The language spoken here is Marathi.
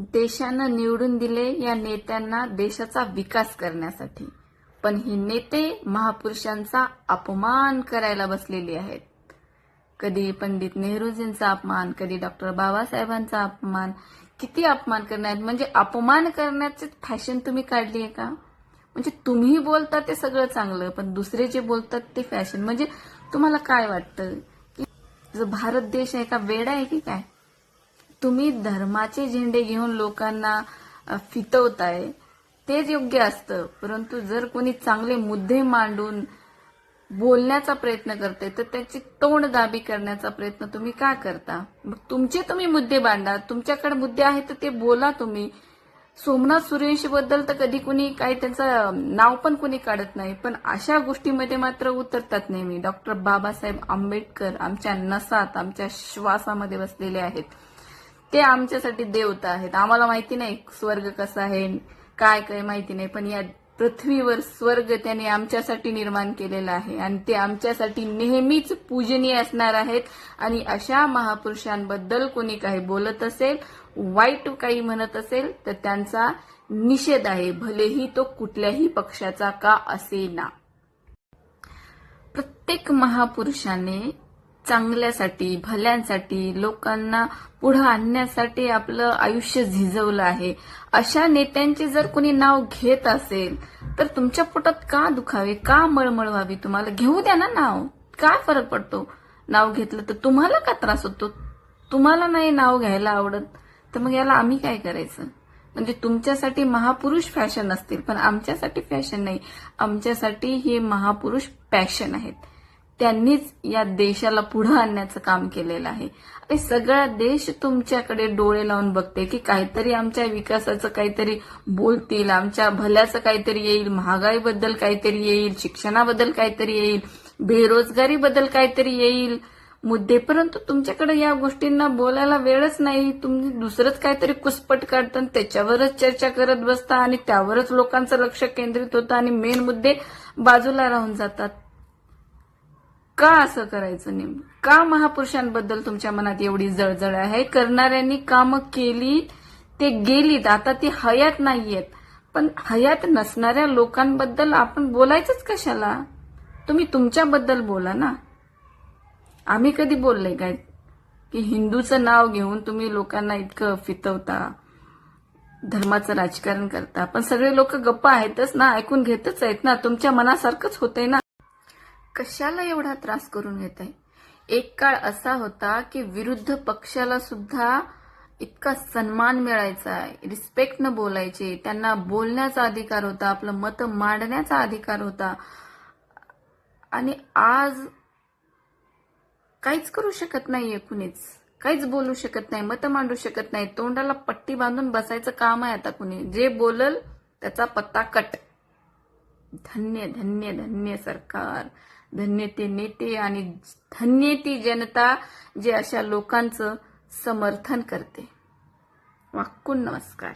देशानं निवडून दिले या नेत्यांना देशाचा विकास करण्यासाठी. पण ही नेते महापुरुषांचा अपमान करायला बसलेली आहेत. कधी पंडित नेहरूजींचा अपमान कधी डॉक्टर बाबासाहेबांचा अपमान. किती अपमान करण्यात म्हणजे अपमान करण्याचे फॅशन तुम्ही काढली आहे का? म्हणजे तुम्ही बोलता ते सगळं चांगलं पण दुसरे जे बोलतात ते फॅशन. म्हणजे तुम्हाला काय वाटतं? की जो भारत देश आहे का वेडा आहे की काय? तुम्ही धर्माचे झेंडे घेऊन लोकांना फितवताय तेच योग्य असतं. परंतु जर कोणी चांगले मुद्दे मांडून बोलण्याचा प्रयत्न करते तर त्याची तोंडदाबी करण्याचा प्रयत्न तुम्ही का करता? मग तुमचे तुम्ही मुद्दे मांडा. तुमच्याकडे मुद्दे आहेत तर ते बोला तुम्ही. सोमनाथ सूर्यवंशी बद्दल तर कधी कुणी काही त्यांचं नाव पण कुणी काढत नाही. पण अशा गोष्टीमध्ये मात्र उतरतात नेहमी. डॉक्टर बाबासाहेब आंबेडकर आमच्या नसात आमच्या श्वासामध्ये बसलेले आहेत. ते आमच्यासाठी देवता आहेत. आम्हाला माहिती नाही स्वर्ग कसा आहे काय काय माहिती नाही पण या पृथ्वीवर स्वर्ग त्याने आमच्यासाठी निर्माण केलेला आहे आणि ते आमच्यासाठी नेहमीच पूजनीय असणार आहेत. आणि अशा महापुरुषांबद्दल कोणी काही बोलत असेल वाईट काही म्हणत असेल तर त्यांचा निषेध आहे. भलेही तो कुठल्याही पक्षाचा का असेना. प्रत्येक महापुरुषाने चांगल्यासाठी भल्यांसाठी लोकांना पुढे आणण्यासाठी आपलं आयुष्य झिजवलं आहे. अशा नेत्यांचे जर कोणी नाव घेत असेल तर तुमच्या पोटात का दुखावे का मळमळ व्हावी तुम्हाला घेऊ द्या ना नाव. काय फरक पडतो? नाव घेतलं तर तुम्हाला का त्रास होतो? तुम्हाला नाही नाव घ्यायला आवडत. तर मग याला आम्ही काय करायचं? म्हणजे तुमच्यासाठी महापुरुष फॅशन असतील पण आमच्यासाठी फॅशन नाही. आमच्यासाठी हे महापुरुष पॅशन आहेत. त्यांनीच या देशाला पुढे आणण्याचं काम केलेलं आहे. आणि सगळा देश तुमच्याकडे डोळे लावून बघते की काहीतरी आमच्या विकासाचं काहीतरी बोलतील आमच्या भल्याचं काहीतरी येईल महागाईबद्दल काहीतरी येईल शिक्षणाबद्दल काहीतरी येईल बेरोजगारीबद्दल काहीतरी येईल. मुद्दे परंतु तुमच्याकडे या गोष्टींना बोलायला वेळच नाही. तुम्ही दुसरंच काहीतरी कुसपट काढता आणि त्याच्यावरच चर्चा करत बसता आणि त्यावरच लोकांचं लक्ष केंद्रित होतं आणि मेन मुद्दे बाजूला राहून जातात. का असं करायचं नेमकं? का महापुरुषांबद्दल तुमच्या मनात एवढी जळजळ आहे? करणाऱ्यांनी कामं केली ते गेलीत. आता ती हयात नाहीयेत. पण हयात नसणाऱ्या लोकांबद्दल आपण बोलायचंच कशाला? तुम्ही तुमच्याबद्दल बोला ना. आम्ही कधी बोलले काय? की हिंदूचं नाव घेऊन तुम्ही लोकांना इतकं फितवता धर्माचं राजकारण करता. पण सगळे लोक गप्प आहेतच ना ऐकून घेतच आहेत ना. तुमच्या मनासारखंच होतंय ना. कशाला एवढा त्रास करून घेत आहे एक काळ असा होता की विरुद्ध पक्षाला सुद्धा इतका सन्मान मिळायचा रिस्पेक्ट न बोलायचे त्यांना बोलण्याचा अधिकार होता आपलं मत मांडण्याचा अधिकार होता. आणि आज काहीच करू शकत नाहीये कुणीच. काहीच बोलू शकत नाही मत मांडू शकत नाही. तोंडाला पट्टी बांधून बसायचं काम आहे आता कुणी. जे बोलल त्याचा पत्ता कट. धन्य धन्य धन्य सरकार. धन्य ते नेते आणि धन्य ती जनता जे अशा लोकांचं समर्थन करते. वाक्कून नमस्कार.